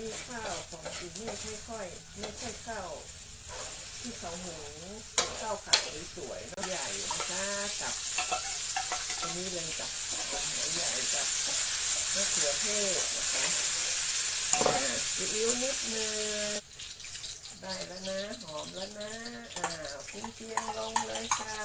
มีข้าวของกินนี่ไม่ค่อยไม่ค่อยข้าวที่เขาหงเป็นข้าวผัดสวยๆเนอะใหญ่นะคะกับอันนี้เลยกับหัวใหญ่กับมะเขือเทศนะคะอ่าซีอิ๊วนิดนึงได้แล้วนะ หอมแล้วนะ อ่าคุ้งเชียงลงเลยค่ะ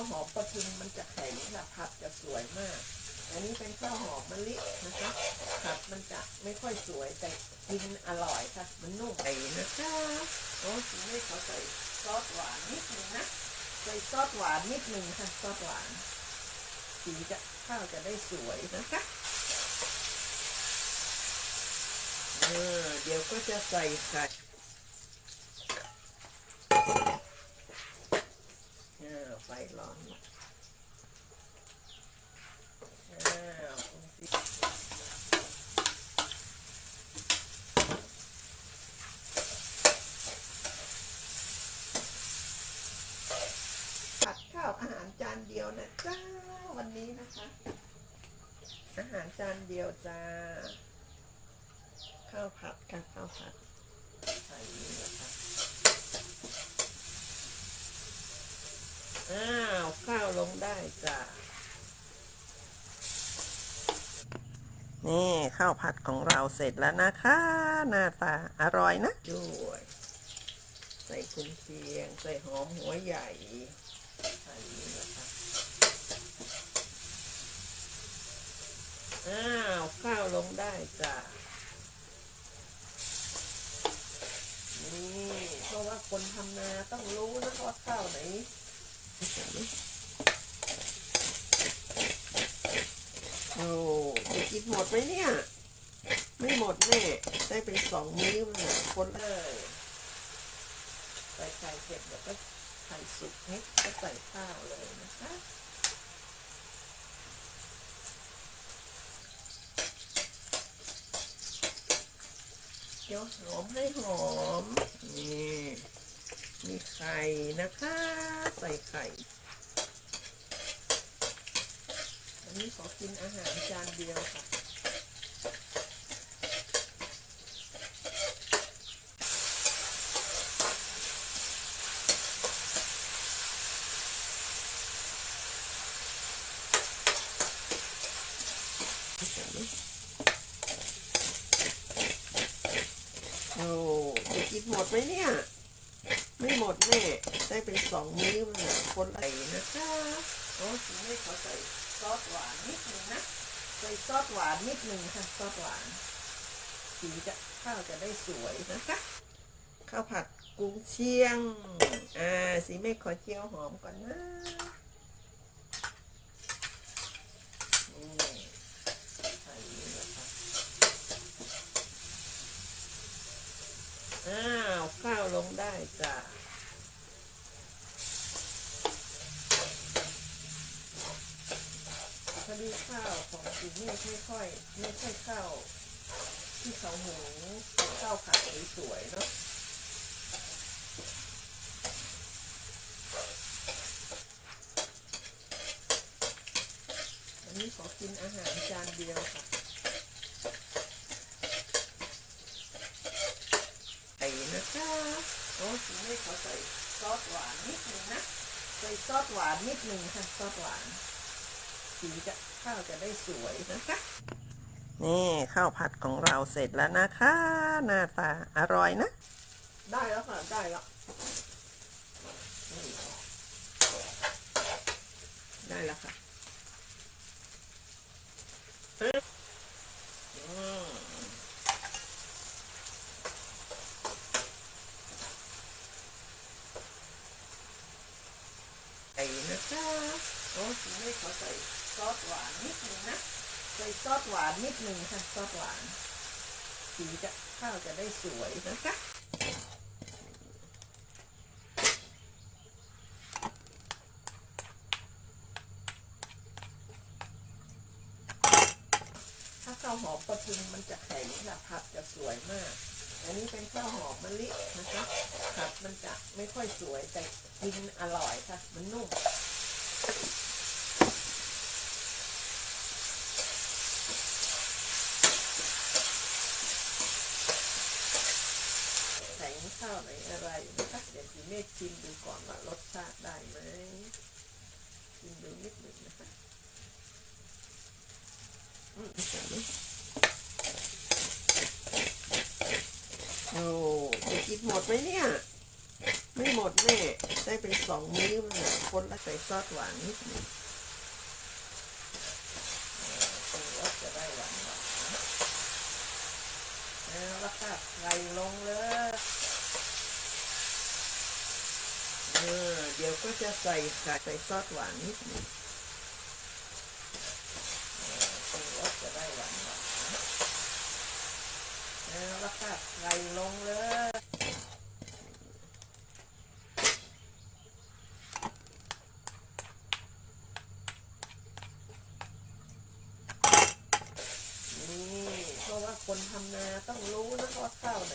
าข้าวหอมปลาทูมันจะแข็งค่ะผัดจะสวยมาก อันนี้เป็นข้าวหอมมะลินะคะผัดมันจะไม่ค่อยสวยแต่กินอร่อยค่ะ มันนุ่มไปนะคะโอ้ทีนี้เขาใส่ซอสหวานนิดนึงนะใส่ซอสหวานนิดนึงค่ะซอสหวานสีจะข้าวจะได้สวยนะคะเออเดี๋ยวก็จะใส่ไข่ ไฟร้อนละผัดข้าวอาหารจานเดียวนะจ้าวันนี้นะคะ อาหารจานเดียวจ้า ข้าวผัดค่ะข้าวผัดใส่นะคะ อ้าว ข้าวลงได้จ้านี่ข้าวผัดของเราเสร็จแล้วนะคะ หน้าตาอร่อยนะด้วย ใส่กุนเชียง ใส่หอมหัวใหญ่ใส่นี่นะคะอ้าว ข้าวลงได้จ้ะนี่เพราะว่าคนทำนาต้องรู้นะว่าข้าวไหน โอ้จะกินหมดไหมเนี่ย ไม่หมดแน่ได้เป็นสองมื้อเลยคนเลยใส่ไข่เสร็จเดี๋ยวก็ไข่สุกนิดก็ใส่ข้าวเลยนะคะเจียวหอมให้หอม นี่ มีไข่นะคะ ใส่ไข่ อันนี้ขอกินอาหารจานเดียวค่ะ โอ้จะกินหมดไหมเนี่ย ไม่หมดแน่ ได้เป็นสองมื้อเลยคนไหลนะคะโอ้ทีนี้เขอใส่ซอสหวานนิดนึงนะ ใส่ซอสหวานนิดนึงค่ะ ซอสหวาน สีจะข้าวจะได้สวยนะคะ ข้าวผัดกุ้งเชียง อ่า สีไม่ขอเจียวหอมก่อนนะนี่ใส่นี่นะคะ อ้าวข้าวลงได้จ้ะพอดีข้าวข องกินนี่ไม่ค่อยไม่ค่อยข้าวที่เขาหุงเข้าวผัดสวยๆเนาะอันนี้ขอกินอาหารจานเดียวค่ะไข่นะคะโอ้ทีนี้ขาใส่ซอสหวานนิดนึงนะ ใส่ซอสหวานนิดนึงค่ะซอสหวานสีจะ ข้าวจะได้สวยนะคะ นี่ข้าวผัดของเราเสร็จแล้วนะคะ หน้าตาอร่อยนะ ได้แล้วค่ะ ได้แล้วนี่ได้แล้วค่ะ หนึ่งค่ะซอสหวาน สีจะข้าวจะได้สวยนะคะถ้าข้าวหอมกระทุมมันจะแข็งนะผัดจะสวยมาก อันนี้เป็นข้าวหอมมะลินะคะผัดมันจะไม่ค่อยสวยแต่กินอร่อยค่ะ มันนุ่ม เดี๋ยวพี่เมฆชิมดูก่อนว่ารสชาติได้ไหมชิมดูนิดหนึ่งนะคะอืมโอ้จะกินหมดไหมเนี่ย ไม่หมดแน่ ได้เป็นสองมื้อเลยคนละใส่ซอสหวานนิดหนึงเออปรุงรสจะได้หวานหวานแล้วราคาไข่ลงเลย เออเดี๋ยวก็ จะใส่ไข่ใส่ซอสหวานนิดหนึงเออปรุงรสจะได้หวานหวานแล้วราคาไข่ลงเลย นี่เพราะว่าคนทำนาต้องรู้นะว่าข้าวไหน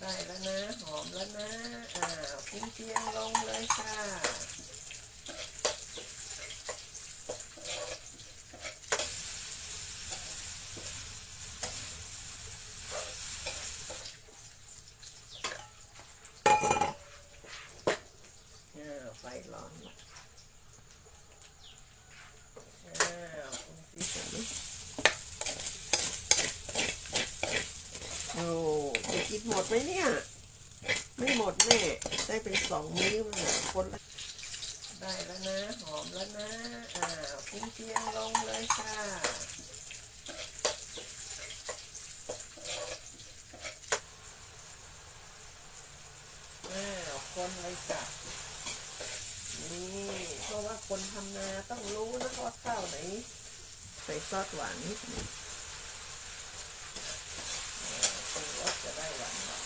ได้แล้ว นะ หอมแล้วนะ อ่าวกุ้งเชียงลงเลยค่ะไฟร้อนละอ้าวคุณพี่เห็นไหมโอ้จะกินหมดไหมเนี่ย ไม่หมดแน่ได้เป็นสองมื้อเลยคนละได้แล้วนะ หอมแล้วนะอ้าวคุณเชียงลงเลยค่ะอ้าวคนเลยจ้ะนี่เพราะว่าคนทำนาต้องรู้นะว่าข้าวไหน ใส่ซอสหวานนิดนึงเออปรุงรสจะได้หวานหวาน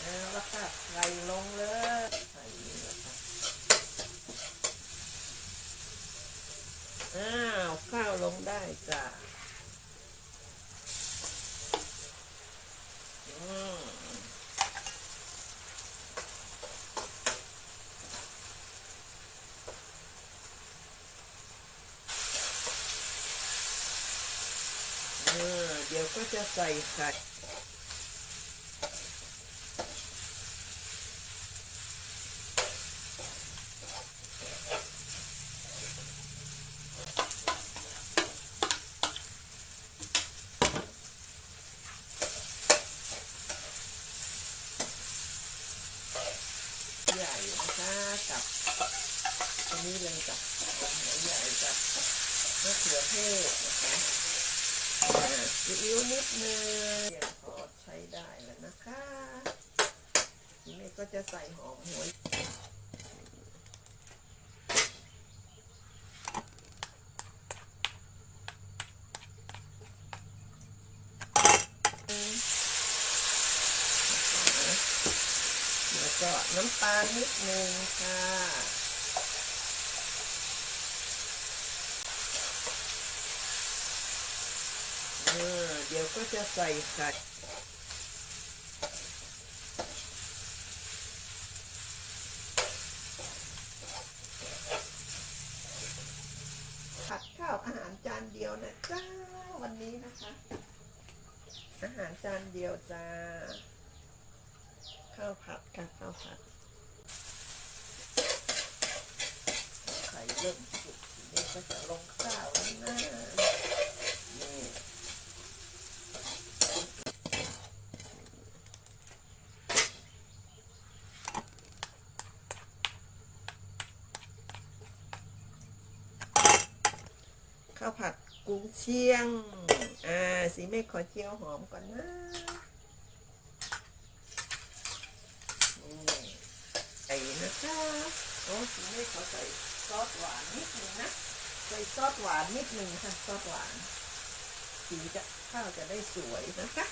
แล้วราคา ไข่ลงเลยไข่นี่แหละค่ะอ้าวข้าวลงได้จ้ะเออเดี๋ยวก็จะใส่ไข่ใหญ่นะคะกับอันนี้เลยกับหัวใหญ่กับมะเขือเทศนะคะซีอิ๊วนิดนึงเดี๋ยวพอใช้ได้แล้วนะคะทีนี้ก็จะใส่หอมหัวแล้วก็น้ำตาลนิดนึงค่ะ เออเดี๋ยวก็ จะใส่ไข่ผัดข้าวอาหารจานเดียวนะจ้าวันนี้นะคะ อาหารจานเดียวจ้า ข้าวผัดค่ะข้าวผัดไข่เริ่มสุกทีนี้ก็จะลงุ้งเชียง อ่า สีเมฆขอเจียวหอมก่อนนะใส่นะคะโอ้สีเมฆขอใส่ซอสหวานนิดหนึ่งนะ ใส่ซอสหวานนิดหนึ่งค่ะ ซอสหวาน สีจะข้าวจะได้สวยนะคะ